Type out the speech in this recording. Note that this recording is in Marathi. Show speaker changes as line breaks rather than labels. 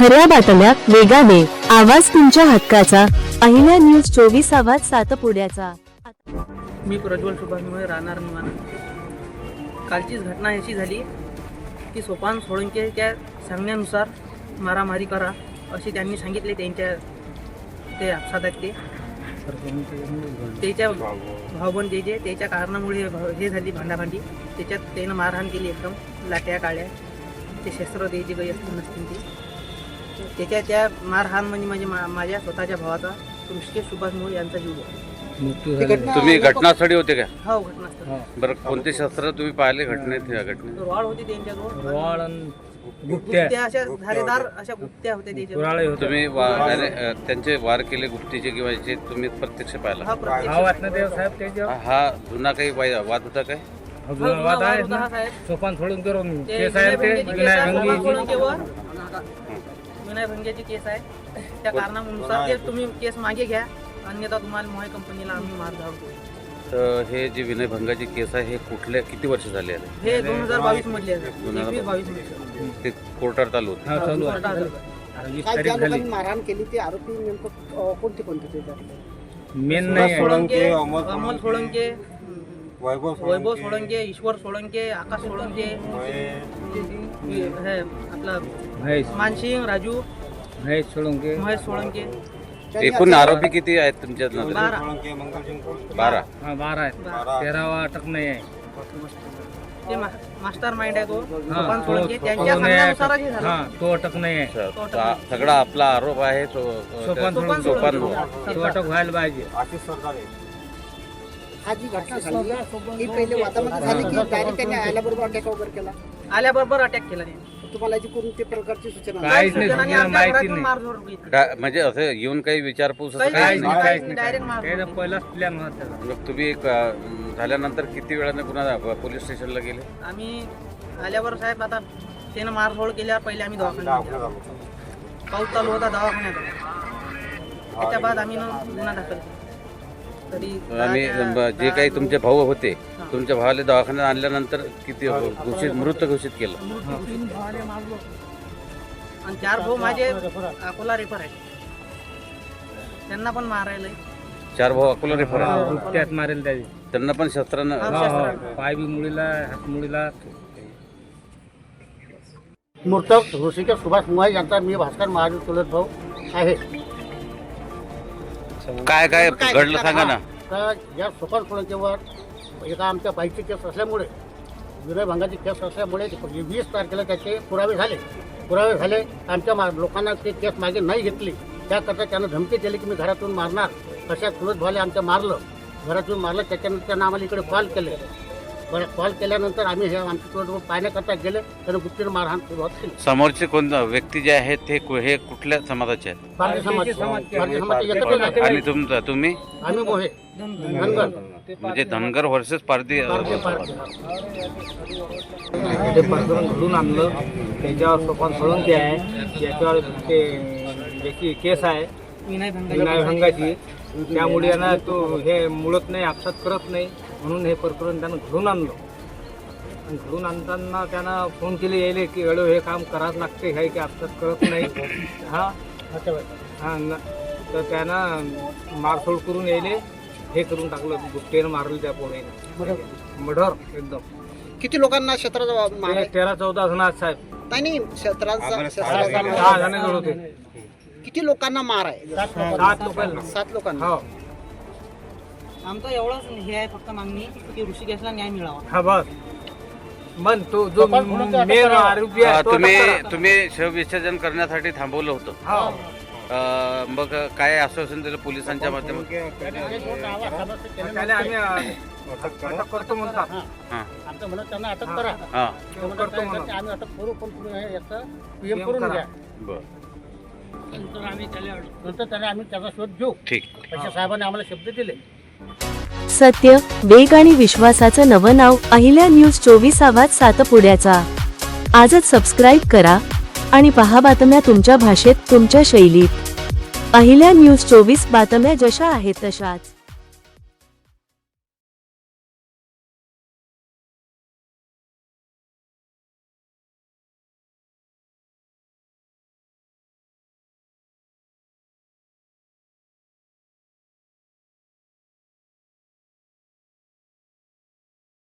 खऱ्या बातम्या वेगाने. आवाज तुमच्या हक्काचा. पहिल्या न्यूज चोवीस आवाज सातपुड्याचा.
मी प्रज्वल सुभाषमुळे राहणार निवाना कालचीच घटना अशी झाली की सोपान सोळंकेच्या सांगण्यानुसार मारामारी करा असे त्यांनी सांगितले त्यांच्या ते अपसादात ते. त्याच्या भावबन जे जे त्याच्या कारणामुळे हे भ- हे झाली भांडाभांडी. त्याच्यात त्यानं मारहाण केली एकदम लाट्या काळ्या. ते शस्त्र द्यायची काही असतील नसतील ती त्याच्या त्या मारहाण म्हणजे म्हणजे मा- माझ्या स्वतःच्या भावाचा ऋषिकेश सुभाष मोळ यांचा जीव गेला
तुम्ही घटनास्थळी होते का?
हो घटनास्थळ.
बरं कोणते शस्त्र तुम्ही पाहिले घटनेत या घटनेत?
रॉड होती त्यांच्याजवळ.
वाळ अन गुप्त्या.
गुप्त्या अशा धारेदार अशा गुप्त्या होत्या त्याच्याजवळ.
कुराळे होते.
तुम्ही वा- त्याने, अ, त्यांचे वार केले गुप्तीचे किंवा याचे तुम्ही प्रत्यक्ष पाहिला?
हा प्रत्यक्ष.
हा वाटणं देव साहेब त्याच्यावर.
हा- हा जुना काही वाद होता काय?
हा
जुना वाद आहे
हा.
सोपान सोडून करून केस आहे ते
केस
विनाय
आहे, सोपान
भंगी
सोळंकेवर विनय भंगेची केस आहे. त्या कारणानुसार ते तुम्ही केस मागे घ्या. अन्यथा तुम्हाला मोहे कंपनीला आम्ही मार धाडतो.
तर हे जे विनयभंगाची केस आहे हे कुठल्या किती वर्ष झाले आहे?
हे दोन हजार बावीस मधले आहे.
दोन हजार
एकवीस बावीसमध्ये
ते कोर्टात चालू होते.
हा चालू आहे.
कोर्टात.
काय ज्या लोकांनी मारहाण केली ते आरोपी नेमकं अं, कोणते कोणते त्याच्यात
मेन नाही आहे.
सोळंके अमोल सोळंके. वैभव सोळंके. ईश्वर सोळंके आकाश सोळंके. हे आपला
महेश.
मानसिंग राजू
महेश सोळंके.
महेश सोळंके.
एकूण आरोपी किती आहेत तुमच्या नजरेत?
बारा.
बारा.
हा बारा आहेत. तेरावा अटक नाही आहे.
ते मास्टर माइंड आहे तो.
हा,
सोपान
तो-
सोळंके.
तो
त्यांच्या
नाही आहे.
सांगण्यानुसारच हे झालं.
हा तो अटक नाही आहे.
अच्छा, हा सगळा आपला आरोप आहे तो
सोपान
सोपान
सोपान
सोळंके.
तो अटक व्हायला पाहिजे.
हा जी घटना झाली ही पहिले वादामध्ये झाली की डायरेक्ट त्यांनी आल्याबरोबर अटॅक वगैरे केला
आल्याबरोबर अटॅक केला त्यांनी
तुम्हाला याची कोणती प्रकारची सूचना
काहीच नाही
सूचनांनी
तुम्हाला
आमच्या
माहिती
घरातून
नाही
मारझोड घेतली.
काय- म्हणजे असं येऊन काही विचारपूस असं
काही
काही
काहीच
नाही
नाही
काहीच
काहीच
नाही, direct
नाही
मारलं.
त्याचा पहिलाच प्लॅन होता
मग तुम्ही एक, अ, झाल्यानंतर किती वेळाने पुन्हा पोलीस स्टेशनला गेले
आम्ही आल्यावर साहेब आता त्यानं मारझोड केल्यावर पहिले आम्ही दवाखान्यात गेलो. पाऊस चालू होता दवाखान्यात. त्याच्या बाद आम्ही न गुन्हा दाखल केला. तरी
आणि जे काही तुमचे भाऊ होते तुमच्या भावाला दवाखान्यात आणल्यानंतर किती घोषित मृत घोषित केलं?
आणि चार भाऊ माझे अकोला रेफर आहे त्यांना पण मारायला
चार भाऊ अकोला रेफर आहे.
गुप्त्यात मारेल त्याची
त्यांना पण शस्त्रानं
पाय बी मुळीला हात मुळीला.
मृतक ऋषिकेश सुभाष मुहाय यांचा मी भास्कर महाजन चुलत भाऊ आहे.
काय काय घडलं सांगा ना.
तर या सोपान सोळंकेवर एका आमच्या बाईची केस असल्यामुळे विनयभंगाची केस असल्यामुळे वीस तारखेला त्याचे पुरावे झाले. पुरावे झाले आमच्या मा लोकांना ते केस मागे नाही घेतली. त्याकरता त्यानं धमकी दिली की मी घरातून मारणार. अशा चुलत भाले आमच्या मारलं. घरातून मारलं त्याच्यानंतर त्यानं आम्हाला इकडे कॉल केले. बरं कॉल केल्यानंतर आम्ही हे आमच्या चुलत भाऊ पाहण्याकरता गेले त्यानं गुप्तीनं मारहाण सुरुवात केली.
समोरचे कोण व्यक्ती जे आहेत ते कु- हे कुठल्या समाजाचे आहेत?
भारतीय समाज
समाज-
भारतीय समाज एकत्र आहे.
आणि तुम तुम्ही?
आम्ही मोहे. धनगर.
म्हणजे धनगर व्हर्सेस पारधी
ते प्रकरण घडून आणलं. त्याच्यावर सोपान सोळंके आहे. याच्यावर ते ज्याची केस आहे
विनय भंगाची
विनायभंगाची त्यामुळे यांना तो हे मुळत नाही आपसात करत नाही. म्हणून हे प्रकरण त्यानं घडून आणलं. आणि घडून आणताना त्यानं फोन केले यायले की एवढं हे काम करावंच लागते हे की आपसात करत नाही. हा. हा न- तर त्यानं मारसोड करून यायले हे करून टाकलं गुप्तेनं मारलं त्या पोळे मढर एकदम.
किती लोकांना क्षेत्राचा
ते? तेरा चौदा जण आहेत साहेब.
नाही नाही क्षेत्राचा
सहा. जण होते.
किती लोकांना मार आहे?
सात लोकांना.
सात लोकांना.
हो.
आमचं एवढंच हे आहे फक्त मागणी की ऋषिकेशला न्याय मिळावा.
हा बस. मन तो जो मेन आरोपी
अ,
आहे तो
तुम्ही
अटक करा.
तुम्ही शवविसर्जन करण्यासाठी थांबवलं होतं.
हो.
अ, मग काय आश्वासन दिलं पोलिसांच्या माध्यमातून?
त्याला आम्ही अ, अटक करतो म्हणतात.
हां.
आमचं म्हणत त्यांना अटक करा.
हां.
ते म्हणतात
करतो
काय
म्हणून.
करते, आम्ही अटक करू पण हे याचं PM
PM
करून
करा.
घ्या.
बरं.
नंतर त्याने आम्ही त्याचा शोध घेऊ.
ठीक.
अशा साहेबांनी आम्हाला शब्द दिले.
सत्य वेग आणि विश्वासाचं नवं नाव अहिल्या न्यूज चोवीस आवाज सातपुड्याचा. आजच सबस्क्राईब करा आणि पहा बातम्या तुमच्या भाषेत तुमच्या शैलीत. अहिल्या न्यूज चोवीस बातम्या जशा आहेत तशाच.